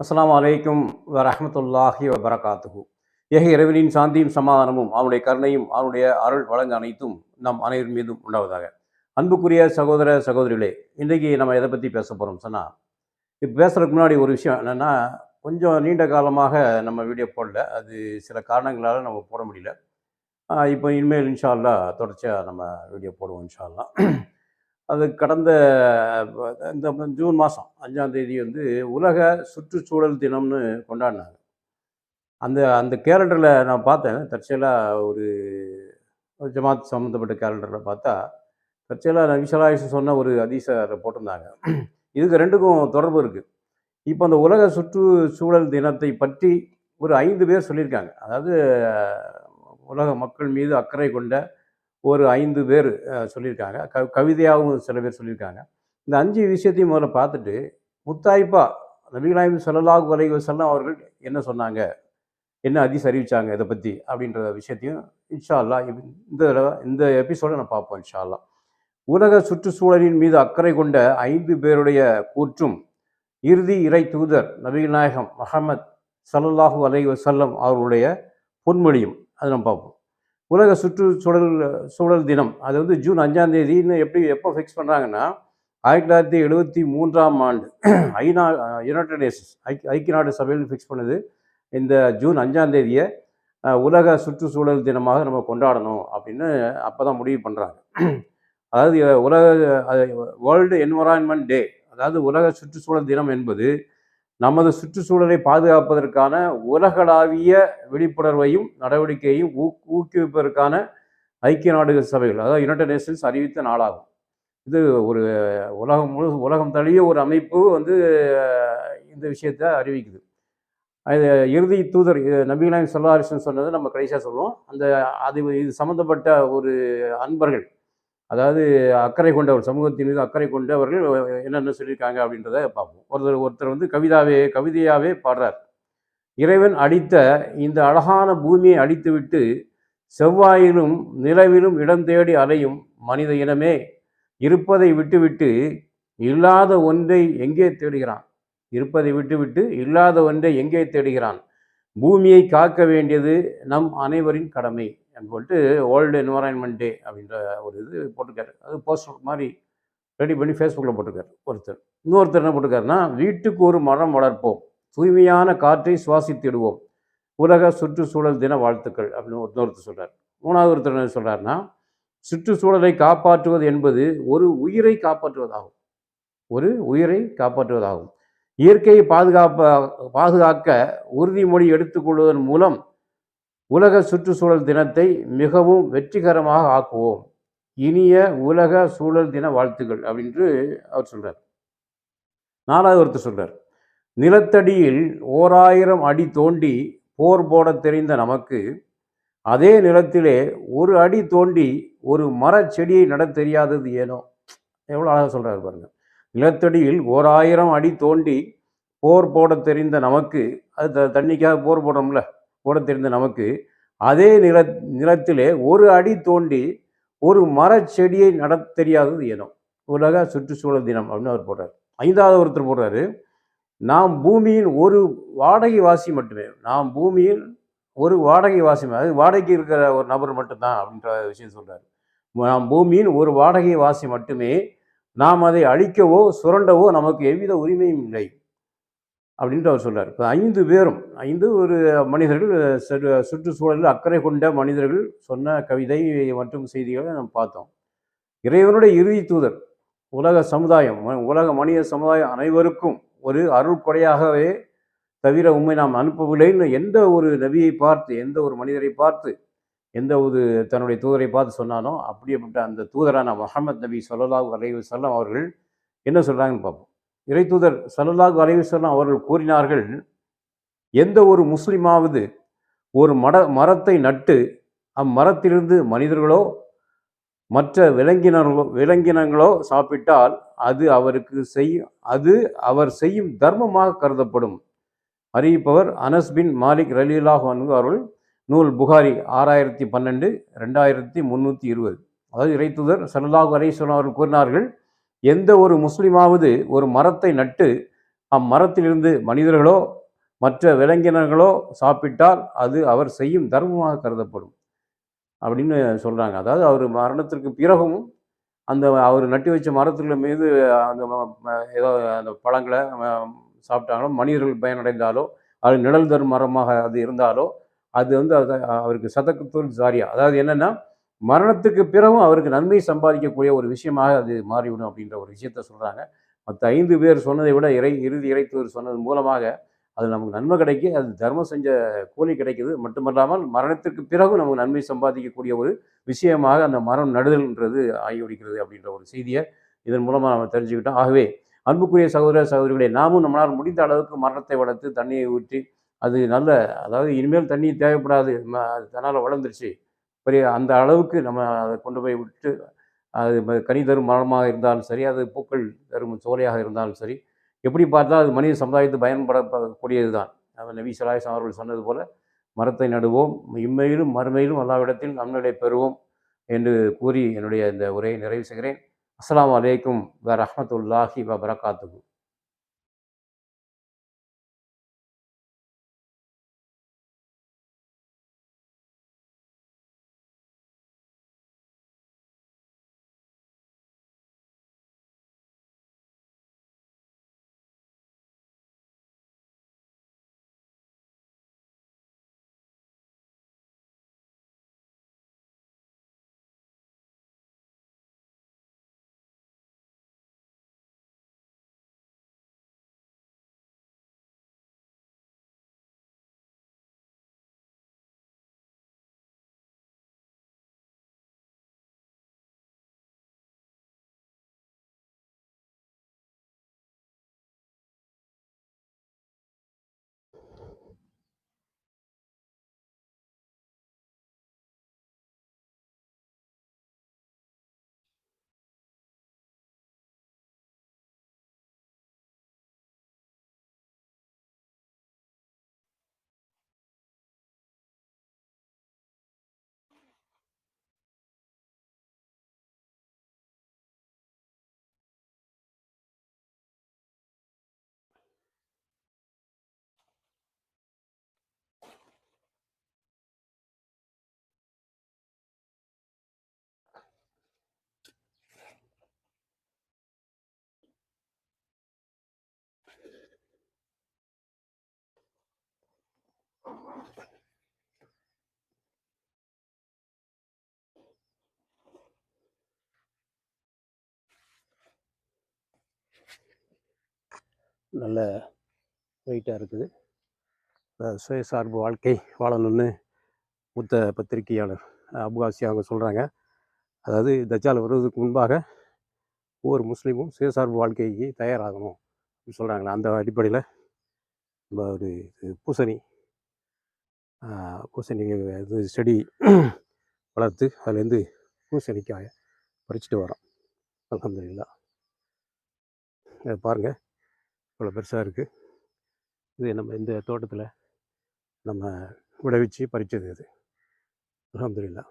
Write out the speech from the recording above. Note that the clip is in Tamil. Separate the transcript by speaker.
Speaker 1: அஸ்ஸலாமு அலைக்கும் வரஹ்மத்துல்லாஹி வபரகாத்துஹு. ஏக இறைவனின் சாந்தியும் சமாதானமும் அவனுடைய கருணையும் அவனுடைய அருள் வழங்க அனைத்தும் நம் அனைவர் மீதும் உண்டாவதாக. அன்புக்குரிய சகோதர சகோதரிகளே இன்றைக்கு நம்ம எதை பற்றி பேச போகிறோம் சொன்னால் இப்போ பேசுறதுக்கு முன்னாடி ஒரு விஷயம் என்னென்னா கொஞ்சம் நீண்ட காலமாக நம்ம வீடியோ போடல. அது சில காரணங்களால் நம்ம போட முடியல. இப்போ இனிமேல் இன்ஷால்லா தொடர்ச்சியாக நம்ம வீடியோ போடுவோம் இன்ஷால்லாம் அது கடந்த இந்த ஜூன் மாதம் அஞ்சாம் தேதி வந்து உலக சுற்றுச்சூழல் தினம்னு கொண்டாடினாங்க. அந்த அந்த கேலண்டரில் நான் பார்த்தேன். தற்செயலாக ஒரு ஜமாத் சம்மந்தப்பட்ட கேலண்டரில் பார்த்தா தற்செயலாக நபிசலாயிஷ் சொன்ன ஒரு அதிச போட்டிருந்தாங்க. இதுக்கு ரெண்டுக்கும் தொடர்பு இருக்குது இப்போ அந்த உலக சுற்றுச்சூழல் தினத்தை பற்றி ஒரு ஐந்து பேர் சொல்லியிருக்காங்க. அதாவது உலக மக்கள் மீது அக்கறை கொண்ட ஒரு ஐந்து பேர் சொல்லியிருக்காங்க. க கவிதையாகவும் சில பேர் சொல்லியிருக்காங்க. இந்த அஞ்சு விஷயத்தையும் முதல்ல பார்த்துட்டு முத்தாய்ப்பா நபிகளாயும் ஸல்லல்லாஹு வலை வஸல்லம் அவர்கள் என்ன சொன்னாங்க? என்ன அதிஸ் அறிவிச்சாங்க இதை பற்றி அப்படின்ற விஷயத்தையும் இன்ஷா அல்லாஹ் இந்த தடவை இந்த எபிசோட நான் பார்ப்போம் இன்ஷா அல்லாஹ் உலக சுற்றுச்சூழலின் மீது அக்கறை கொண்ட ஐந்து பேருடைய கூற்றும் இறுதி இறை தூதர் நபிகள் நாயகம் மஹமத் சல்லாஹூ அலைஹி அவர்களுடைய பொன்மொழியும். அதை நம்ம பார்ப்போம். உலக சுற்றுச்சூழல் சூழல் தினம். அது வந்து ஜூன் அஞ்சாம் தேதின்னு எப்படி எப்போ ஃபிக்ஸ் பண்ணுறாங்கன்னா ஆயிரத்தி தொள்ளாயிரத்தி எழுபத்தி மூன்றாம் ஆண்டு. ஐநா யுனைடெட் நேஷன்ஸ் ஐக்கிய ஐக்கிய நாடு சபையில் ஃபிக்ஸ் பண்ணுது. இந்த ஜூன் அஞ்சாம் தேதியை உலக சுற்றுச்சூழல் தினமாக நம்ம கொண்டாடணும் அப்படின்னு அப்போ தான் முடிவு பண்ணுறாங்க அதாவது உலக வேர்ல்டு என்வரான்மெண்ட் டே அதாவது உலக சுற்றுச்சூழல் தினம் என்பது நமது சுற்றுச்சூழலை பாதுகாப்பதற்கான உலகளாவிய விழிப்புணர்வையும் நடவடிக்கையையும் ஊக்குவிப்பதற்கான ஐக்கிய நாடுகள் சபைகள் அதாவது யுனைடெட் நேஷன்ஸ் அறிவித்த நாளாகும். இது ஒரு உலகம் முழு உலகம் தழுவிய ஒரு அமைப்பு வந்து இந்த விஷயத்தை அறிவிக்குது. அது இறுதி தூதர் நபிகளாயம் சொல்லாரிசன் சொன்னது நம்ம கடைசியாக சொல்லுவோம். அந்த அது இது சம்மந்தப்பட்ட ஒரு அன்பர்கள் அதாவது அக்கறை கொண்டவர் சமூகத்தின் மீது அக்கறை கொண்டவர்கள் என்னென்ன சொல்லியிருக்காங்க அப்படின்றத பார்ப்போம். ஒருத்தர் ஒருத்தர் வந்து கவிதாவே கவிதையாகவே பாடுறார். இறைவன் அடித்த இந்த அழகான பூமியை அடித்துவிட்டு செவ்வாயிலும் நிலவிலும் இடம் தேடி அலையும் மனித இனமே இருப்பதை விட்டுவிட்டு இல்லாத ஒன்றை எங்கே தேடுகிறான்? இருப்பதை விட்டுவிட்டு இல்லாத ஒன்றை எங்கே தேடுகிறான்? பூமியை காக்க வேண்டியது நம் அனைவரின் கடமை. அப்படின்னு சொல்லிட்டு வேர்ல்டு என்வரான்மெண்ட் டே அப்படின்ற ஒரு இது போட்டிருக்காரு. அது போஸ்டர் மாதிரி ரெடி பண்ணி ஃபேஸ்புக்கில் போட்டிருக்காரு ஒருத்தர். இன்னொருத்தர் என்ன போட்டிருக்காருன்னா வீட்டுக்கு ஒரு மரம் வளர்ப்போம். தூய்மையான காற்றை சுவாசித்திடுவோம். உலக சுற்றுச்சூழல் தின வாழ்த்துக்கள் அப்படின்னு இன்னொருத்தர் சொல்கிறார் மூணாவது ஒருத்தர் என்ன சொல்கிறாருன்னா சுற்றுச்சூழலை காப்பாற்றுவது என்பது ஒரு உயிரை காப்பாற்றுவதாகும். ஒரு உயிரை காப்பாற்றுவதாகும். இயற்கையை பாதுகாப்ப பாதுகாக்க உறுதிமொழி எடுத்துக்கொள்வதன் மூலம் உலக சுற்றுச்சூழல் தினத்தை மிகவும் வெற்றிகரமாக ஆக்குவோம். இனிய உலக சூழல் தின வாழ்த்துக்கள் அப்படின்று அவர் சொல்றார். நாலாவது ஒருத்தர் சொல்றார். நிலத்தடியில் ஓராயிரம் அடி தோண்டி போர் போட தெரிந்த நமக்கு அதே நிலத்திலே ஒரு அடி தோண்டி ஒரு மரச்செடியை செடியை தெரியாதது ஏனோ? எவ்வளோ அழகாக சொல்கிறார் பாருங்க. நிலத்தடியில் ஓராயிரம் அடி தோண்டி போர் போட தெரிந்த நமக்கு அது த- தண்ணிக்காக போர் போடுறோம்ல. போட தெரிந்த நமக்கு அதே நில நிலத்திலே ஒரு அடி தோண்டி ஒரு மரச்செடியை நட தெரியாதது ஏனோ? உலக சுற்றுச்சூழல் தினம் அப்படின்னு அவர் போடுறார். ஐந்தாவது ஒருத்தர் போடுறாரு நாம் பூமியின் ஒரு வாடகை வாசி மட்டுமே நாம் பூமியில் ஒரு வாடகை வாசி அது வாடகைக்கு இருக்கிற ஒரு நபர் மட்டும்தான் அப்படின்ற விஷயம் சொல்கிறார் நாம் பூமியின் ஒரு வாடகை வாசி மட்டுமே நாம் அதை அழிக்கவோ சுரண்டவோ நமக்கு எவ்வித உரிமையும் இல்லை. அப்படின்ட்டு அவர் சொல்கிறார் இப்போ ஐந்து பேரும் ஐந்து ஒரு மனிதர்கள் சு- சுற்றுச்சூழலில் அக்கறை கொண்ட மனிதர்கள் சொன்ன கவிதை மற்றும் செய்திகளை நம்ம பார்த்தோம். இறைவனுடைய இறுதி தூதர் உலக சமுதாயம் உலக மனித சமுதாயம் அனைவருக்கும் ஒரு அருள் கொடையாகவே தவிர உண்மை நாம் அனுப்பவில்லைன்னு எந்த ஒரு நபியை பார்த்து எந்த ஒரு மனிதரை பார்த்து எந்த ஒரு தன்னுடைய தூதரை பார்த்து சொன்னாலும் அப்படிப்பட்ட அந்த தூதரான முகமது நபி சொல்லலாஹ் அலைவு செல்லம் அவர்கள் என்ன சொல்கிறாங்கன்னு பார்ப்போம். இறை தூதர் ஸல்லல்லாஹு அவர்கள் கூறினார்கள் எந்த ஒரு முஸ்லிமாவது ஒரு மட மரத்தை நட்டு அம்மரத்திலிருந்து மனிதர்களோ மற்ற விலங்கினர்களோ விலங்கினங்களோ சாப்பிட்டால் அது அவருக்கு செய்யும் அது அவர் செய்யும் தர்மமாக கருதப்படும். அறிவிப்பவர் அனஸ் பின் மாலிக் ரலீலாஹ் அவர்கள் நூல் புகாரி ஆறாயிரத்தி பன்னெண்டு ரெண்டாயிரத்தி முந்நூற்றி இருபது. அதாவது இறைத்துதர் சல்லாஹ் அலைஹி அவர்கள் கூறினார்கள் எந்த ஒரு முஸ்லிமாவது ஒரு மரத்தை நட்டு அம்மரத்திலிருந்து மனிதர்களோ மற்ற விலங்கினர்களோ சாப்பிட்டால் அது அவர் செய்யும் தர்மமாக கருதப்படும் அப்படின்னு சொல்கிறாங்க அதாவது அவர் மரணத்திற்கு பிறகும் அந்த அவர் நட்டு வச்ச மரத்துகள் மீது அந்த ஏதோ அந்த பழங்களை சாப்பிட்டாங்களோ மனிதர்கள் பயனடைந்தாலோ அது நிழல் தரும் மரமாக அது இருந்தாலோ அது வந்து அது அவருக்கு சதக்கத்தூர் ஜாரியா. அதாவது என்னென்னா மரணத்துக்கு பிறகும் அவருக்கு நன்மை சம்பாதிக்கக்கூடிய ஒரு விஷயமாக அது மாறிவிடும் அப்படின்ற ஒரு விஷயத்த சொல்கிறாங்க மற்ற ஐந்து பேர் சொன்னதை விட இறை இறுதி இறைத்தவர் சொன்னது மூலமாக அது நமக்கு நன்மை கிடைக்கி அது தர்மம் செஞ்ச கூலி கிடைக்குது. மட்டுமல்லாமல் மரணத்திற்கு பிறகும் நமக்கு நன்மை சம்பாதிக்கக்கூடிய ஒரு விஷயமாக அந்த மரம் நடுதல்ன்றது ஆகிவிடுகிறது அப்படின்ற ஒரு செய்தியை இதன் மூலமாக நம்ம தெரிஞ்சுக்கிட்டோம். ஆகவே அன்புக்குரிய சகோதர சகோதரிகளே நாமும் நம்மளால் முடிந்த அளவுக்கு மரணத்தை வளர்த்து தண்ணியை ஊற்றி அது நல்ல அதாவது இனிமேல் தண்ணி தேவைப்படாது. ம- அது தன்னால் வளர்ந்துருச்சு. பெரிய அந்த அளவுக்கு நம்ம அதை கொண்டு போய் விட்டு அது கனி தரும் மரமாக இருந்தாலும் சரி அது பூக்கள் தரும் சோலையாக இருந்தாலும் சரி எப்படி பார்த்தா அது மனித சமுதாயத்தை பயன்படக்கூடியது தான் நபி சலாயஸ் அவர்கள் சொன்னது போல் மரத்தை நடுவோம் இம்மையிலும் மறுமையிலும் அல்லாவிடத்தில் நன்னிலை பெறுவோம் என்று கூறி என்னுடைய இந்த உரையை நிறைவு செய்கிறேன். அஸ்லாம் வலைக்கும் வ ரஹ்மத்துல்லாஹி வ பரகாத்துக்கும் நல்ல வெயிட்டாக இருக்குது. சுயசார்பு வாழ்க்கை வாழணும்னு மூத்த பத்திரிகையாளர் அபுகாசி அவங்க சொல்கிறாங்க அதாவது தஜால் வருவதற்கு முன்பாக ஒவ்வொரு முஸ்லீமும் சுயசார்பு வாழ்க்கைக்கு தயாராகணும் அப்படின்னு சொல்கிறாங்களே அந்த அடிப்படையில் நம்ம ஒரு இது பூசணி பூசணி இது செடி வளர்த்து அதுலேருந்து பூசணிக்காய பறிச்சுட்டு வரோம். அலமதுல்லா பாருங்கள் இவ்வளோ பெருசாக இருக்குது இது நம்ம இந்த தோட்டத்தில் நம்ம விளைவிச்சு பறிச்சது இது. அல்ஹம்துலில்லாஹ்.